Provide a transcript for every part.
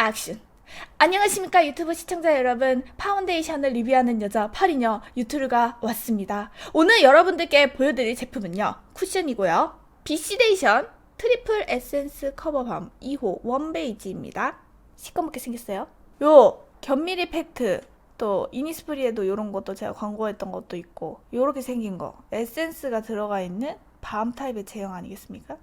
액션. 안녕하십니까 유튜브 시청자 여러분. 파운데이션을 리뷰하는 여자 파리녀 유튜브가 왔습니다. 오늘 여러분들께 보여드릴 제품은요 쿠션이고요. 비시데이션 트리플 에센스 커버밤 2호 원베이지입니다. 시꺼멓게 생겼어요. 요 견미리 팩트 또 이니스프리에도 이런 것도 제가 광고했던 것도 있고 요렇게 생긴 거. 에센스가 들어가 있는 밤 타입의 제형 아니겠습니까?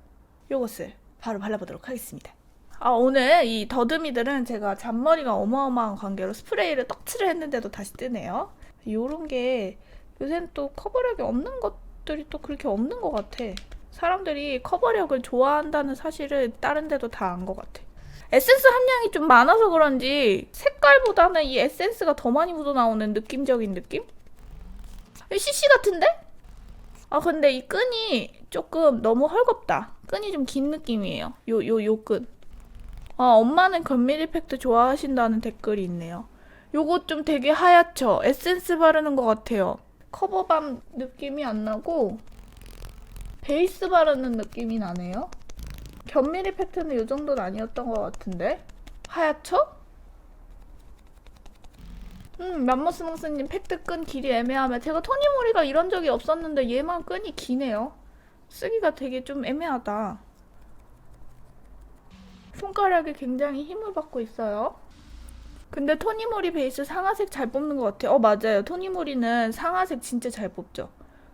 요것을 바로 발라보도록 하겠습니다 아, 오늘 이 더듬이들은 제가 잔머리가 어마어마한 관계로 스프레이를 떡칠을 했는데도 다시 뜨네요. 요런 게 요새는 또 커버력이 없는 것들이 또 그렇게 없는 것 같아. 사람들이 커버력을 좋아한다는 사실을 다른 데도 다 안 것 같아. 에센스 함량이 좀 많아서 그런지 색깔보다는 이 에센스가 더 많이 묻어나오는 느낌적인 느낌? CC 같은데? 아, 근데 이 끈이 조금 너무 헐겁다. 끈이 좀 긴 느낌이에요. 요, 요, 요 끈. 아, 엄마는 견밀 이펙트 좋아하신다는 댓글이 있네요. 요거 좀 되게 하얗죠? 에센스 바르는 것 같아요. 커버밤 느낌이 안 나고 베이스 바르는 느낌이 나네요. 견밀 이펙트는 요 정도는 아니었던 것 같은데? 하얗죠? 음, 맘모스몽스님 팩트 끈 길이 애매하면 제가 토니모리가 이런 적이 없었는데 얘만 끈이 기네요. 쓰기가 되게 좀 애매하다. 손가락에 굉장히 힘을 받고 있어요. 근데 토니모리 베이스 상아색 잘 뽑는 것 같아요. 어, 맞아요. 토니모리는 상아색 진짜 잘 뽑죠.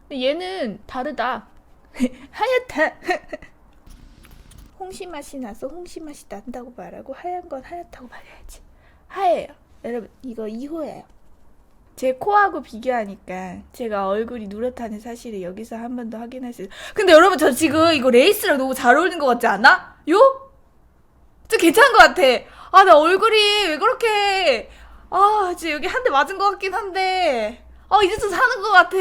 근데 얘는 다르다. 하얗다. 홍시 맛이 나서 홍시 맛이 난다고 말하고 하얀 건 하얗다고 말해야지. 하얘요. 여러분, 이거 2호예요. 제 코하고 비교하니까 제가 얼굴이 누렇다는 사실을 여기서 한 번 더 확인할 수 있어요. 근데 여러분, 저 지금 이거 레이스랑 너무 잘 어울리는 것 같지 않아? 요? 좀 괜찮은 것 같아. 아, 나 얼굴이 왜 그렇게, 아, 지금 여기 한 대 맞은 것 같긴 한데, 아, 이제 좀 사는 것 같아.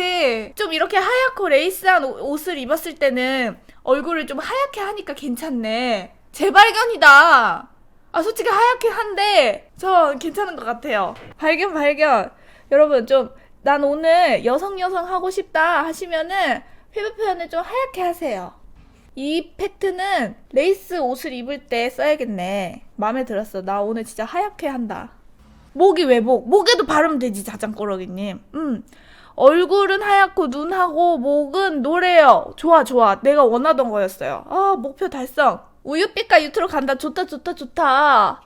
좀 이렇게 하얗고 레이스한 옷- 옷을 입었을 때는 얼굴을 좀 하얗게 하니까 괜찮네. 재발견이다. 아, 솔직히 하얗긴 한데, 저 괜찮은 것 같아요. 발견, 발견. 여러분, 좀, 난 오늘 여성 여성 하고 싶다 하시면은 피부 표현을 좀 하얗게 하세요. 이 팩트는 레이스 옷을 입을 때 써야겠네. 마음에 들었어. 나 오늘 진짜 하얗게 한다. 목이 왜 목? 목에도 바르면 되지, 자장꼬러기님. 음. 얼굴은 하얗고 눈하고 목은 노래요. 좋아, 좋아. 내가 원하던 거였어요. 아, 목표 달성. 우유빛깔 유튜로 간다. 좋다, 좋다, 좋다.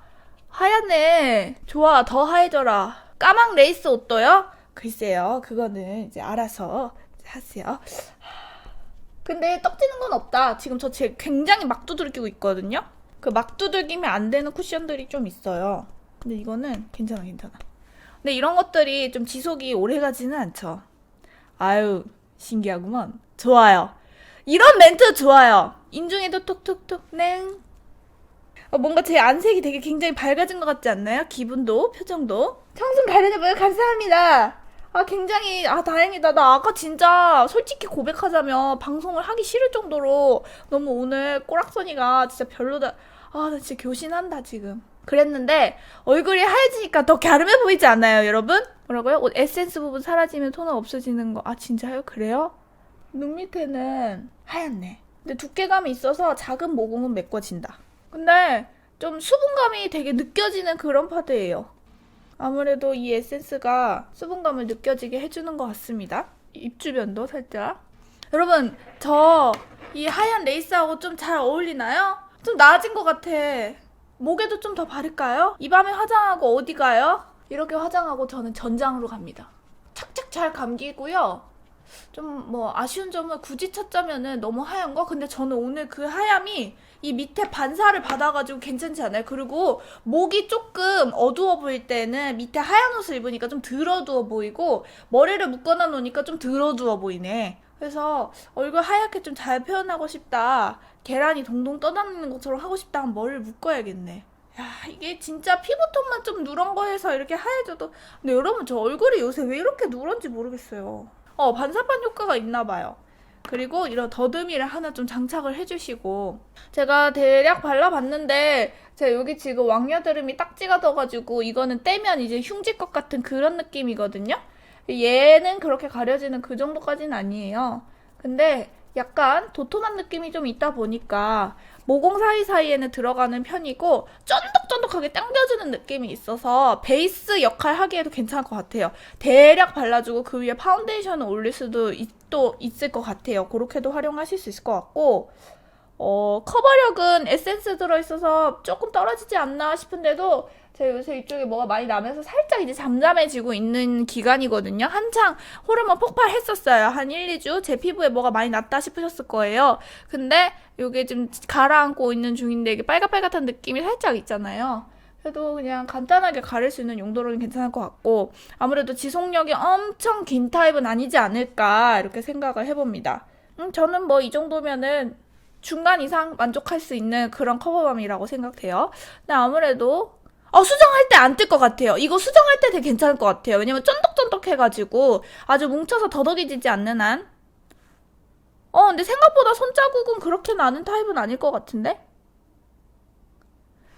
하얗네. 좋아, 더 하얘져라. 까망 레이스 옷도요? 글쎄요, 그거는 이제 알아서 하세요. 근데 떡지는 건 없다. 지금 저 제 굉장히 막 두들기고 있거든요. 그 막 두들기면 안 되는 쿠션들이 좀 있어요. 근데 이거는 괜찮아, 괜찮아. 근데 이런 것들이 좀 지속이 오래 가지는 않죠. 아유, 신기하구먼. 좋아요. 이런 멘트 좋아요. 인중에도 톡톡톡 냉. 어, 뭔가 제 안색이 되게 굉장히 밝아진 것 같지 않나요? 기분도, 표정도. 청순 가려져봐요. 감사합니다. 아, 굉장히, 아, 다행이다. 나 아까 진짜 솔직히 고백하자면 방송을 하기 싫을 정도로 너무 오늘 꼬락서니가 진짜 별로다. 아, 나 진짜 교신한다, 지금. 그랬는데 얼굴이 하얘지니까 더 갸름해 보이지 않나요, 여러분? 뭐라고요? 옷 에센스 부분 사라지면 토너 없어지는 거. 아, 진짜요? 그래요? 눈 밑에는 하얗네. 근데 두께감이 있어서 작은 모공은 메꿔진다. 근데 좀 수분감이 되게 느껴지는 그런 파드예요. 아무래도 이 에센스가 수분감을 느껴지게 해주는 것 같습니다. 입 주변도 살짝. 여러분, 저 이 하얀 레이스하고 좀 잘 어울리나요? 좀 나아진 것 같아. 목에도 좀 더 바를까요? 이 밤에 화장하고 어디 가요? 이렇게 화장하고 저는 전장으로 갑니다. 착착 잘 감기고요. 좀 뭐 아쉬운 점은 굳이 찾자면은 너무 하얀 거? 근데 저는 오늘 그 하얀이 이 밑에 반사를 받아가지고 괜찮지 않아요? 그리고 목이 조금 어두워 보일 때는 밑에 하얀 옷을 입으니까 좀 덜어두워 보이고 머리를 묶어놔 놓으니까 좀 덜어두워 보이네. 그래서 얼굴 하얗게 좀 잘 표현하고 싶다. 계란이 동동 떠다니는 것처럼 하고 싶다 하면 머리를 묶어야겠네. 야, 이게 진짜 피부톤만 좀 누런 거 해서 이렇게 하얘져도. 근데 여러분, 저 얼굴이 요새 왜 이렇게 누런지 모르겠어요. 어, 반사판 효과가 있나 봐요. 그리고 이런 더듬이를 하나 좀 장착을 해주시고 제가 대략 발라봤는데 제가 여기 지금 왕녀드름이 딱지가 져가지고 이거는 떼면 이제 흉질 것 같은 그런 느낌이거든요. 얘는 그렇게 가려지는 그 정도까지는 아니에요. 근데 약간 도톰한 느낌이 좀 있다 보니까 모공 사이사이에는 들어가는 편이고 쫀득쫀득하게 당겨주는 느낌이 있어서 베이스 역할 하기에도 괜찮을 것 같아요. 대략 발라주고 그 위에 파운데이션을 올릴 수도 있, 또 있을 것 같아요. 그렇게도 활용하실 수 있을 것 같고 어, 커버력은 에센스 들어있어서 조금 떨어지지 않나 싶은데도 제가 요새 이쪽에 뭐가 많이 나면서 살짝 이제 잠잠해지고 있는 기간이거든요. 한창 호르몬 폭발했었어요. 한 1, 2주 제 피부에 뭐가 많이 났다 싶으셨을 거예요. 근데 이게 지금 가라앉고 있는 중인데 이게 빨갛빨갛한 느낌이 살짝 있잖아요. 그래도 그냥 간단하게 가릴 수 있는 용도로는 괜찮을 것 같고 아무래도 지속력이 엄청 긴 타입은 아니지 않을까 이렇게 생각을 해봅니다. 음, 저는 뭐 이 정도면은 중간 이상 만족할 수 있는 그런 커버밤이라고 생각돼요. 근데 아무래도 어, 수정할 때 안 뜰 것 같아요. 이거 수정할 때 되게 괜찮을 것 같아요. 왜냐면 쫀득쫀득해가지고 아주 뭉쳐서 더덕이지지 않는 한. 어, 근데 생각보다 손자국은 그렇게 나는 타입은 아닐 것 같은데?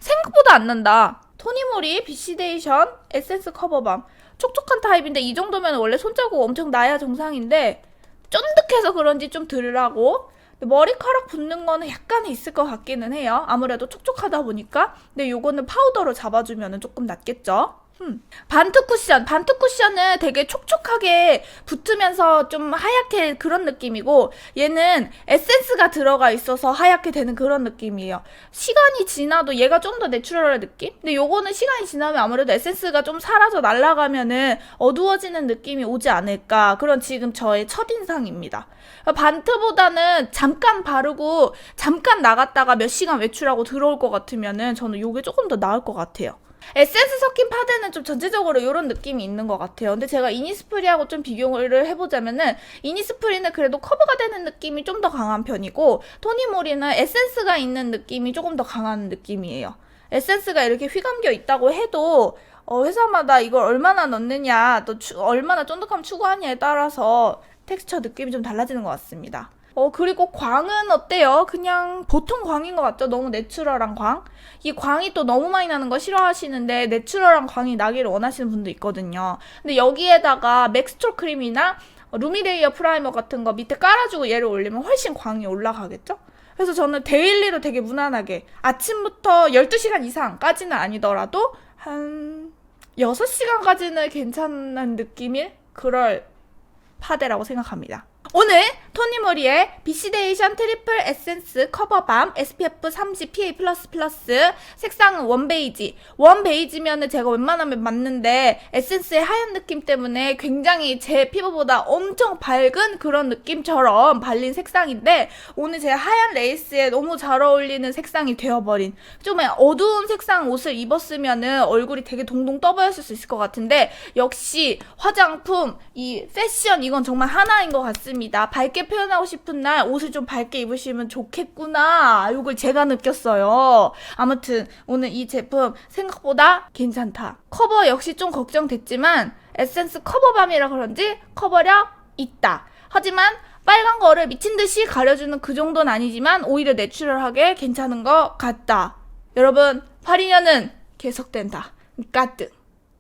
생각보다 안 난다. 토니모리 비시데이션 에센스 커버밤. 촉촉한 타입인데 이 정도면 원래 손자국 엄청 나야 정상인데 쫀득해서 그런지 좀 근데 머리카락 붙는 거는 약간 있을 것 같기는 해요. 아무래도 촉촉하다 보니까. 근데 요거는 파우더로 잡아주면 조금 낫겠죠? 음. 반트 쿠션. 반트 쿠션은 되게 촉촉하게 붙으면서 좀 하얗게 그런 느낌이고 얘는 에센스가 들어가 있어서 하얗게 되는 그런 느낌이에요. 시간이 지나도 얘가 좀 더 내추럴한 느낌? 근데 요거는 시간이 지나면 아무래도 에센스가 좀 사라져 날아가면은 어두워지는 느낌이 오지 않을까. 그런 지금 저의 첫인상입니다. 반트보다는 잠깐 바르고 잠깐 나갔다가 몇 시간 외출하고 들어올 것 같으면은 저는 요게 조금 더 나을 것 같아요. 에센스 섞인 파데는 좀 전체적으로 이런 느낌이 있는 것 같아요. 근데 제가 이니스프리하고 좀 비교를 해보자면은 이니스프리는 그래도 커버가 되는 느낌이 좀 더 강한 편이고 토니모리는 에센스가 있는 느낌이 조금 더 강한 느낌이에요. 에센스가 이렇게 휘감겨 있다고 해도 어, 회사마다 이걸 얼마나 넣느냐 또 추- 얼마나 쫀득함 추구하냐에 따라서 텍스처 느낌이 좀 달라지는 것 같습니다. 어, 그리고 광은 어때요? 그냥 보통 광인 것 같죠? 너무 내추럴한 광? 이 광이 또 너무 많이 나는 거 싫어하시는데 내추럴한 광이 나기를 원하시는 분도 있거든요. 근데 여기에다가 맥스트로 크림이나 루미레이어 프라이머 같은 거 밑에 깔아주고 얘를 올리면 훨씬 광이 올라가겠죠? 그래서 저는 데일리로 되게 무난하게 아침부터 12시간 이상까지는 아니더라도 한 6시간까지는 괜찮은 느낌일 그럴 파데라고 생각합니다. 오늘 토니모리의 비시데이션 트리플 에센스 커버밤 SPF 30 PA++ 색상은 원 베이지. 원 베이지면은 제가 웬만하면 맞는데 에센스의 하얀 느낌 때문에 굉장히 제 피부보다 엄청 밝은 그런 느낌처럼 발린 색상인데 오늘 제 하얀 레이스에 너무 잘 어울리는 색상이 되어버린 좀 어두운 색상 옷을 입었으면은 얼굴이 되게 동동 떠 보였을 수 있을 것 같은데 역시 화장품 이 패션 이건 정말 하나인 것 같습니다. 밝게 표현하고 싶은 날 옷을 좀 밝게 입으시면 좋겠구나. 이걸 제가 느꼈어요. 아무튼 오늘 이 제품 생각보다 괜찮다. 커버 역시 좀 걱정됐지만 에센스 커버밤이라 그런지 커버력 있다. 하지만 빨간 거를 미친 듯이 가려주는 그 정도는 아니지만 오히려 내추럴하게 괜찮은 것 같다. 여러분, 파리년은 계속된다. 까뜩.